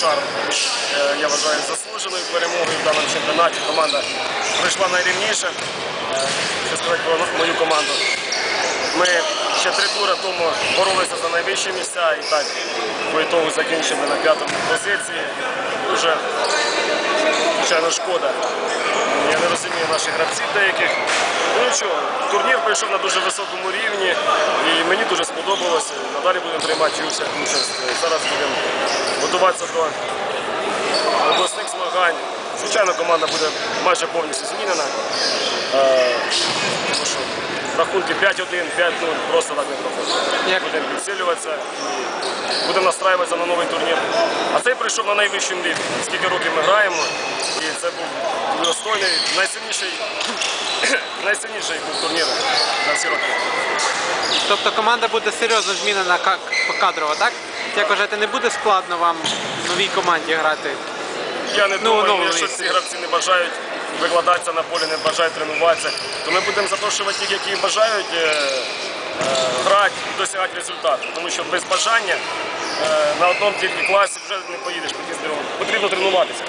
шарм. Е, Я вважаю заслуженою перемогою в даному чемпіонаті. Команда прийшла найрівніше. Е, Що сказати про мою команду. Ми ще три тури тому боролися за найвищі місця і так по ітогу закінчили на п'ятому позиції. Дуже, звичайно, шкода. Я не розумію наших гравців деяких. Ну нічого, турнір пройшов на дуже високому рівні і мені дуже сподобалося. Надалі будемо приймати участь. Зараз будемо готуватися до обласних змагань. Звичайно, команда буде майже повністю змінена. Е, рахунки 5-1, 5-0 просто так не проходить. Будемо підсилюватися і будемо настраюватися на новий турнір. А цей прийшов на найвищому рівні. Скільки років ми граємо, і це був достойний, найсильніший, найсильніший був турнір на всі роки. Тобто команда буде серйозно змінена ка- кадрово, так? Як вважаєте, не буде складно вам в новій команді грати? Я не Ну, думаю, ну, якщо ці гравці не бажають викладатися на полі, не бажають тренуватися, то ми будемо запрошувати тих, які бажають е, е, грати і досягати результату. Тому що без бажання е, на одному тільки класі вже не поїдеш по тій здоров'ю. Потрібно тренуватися.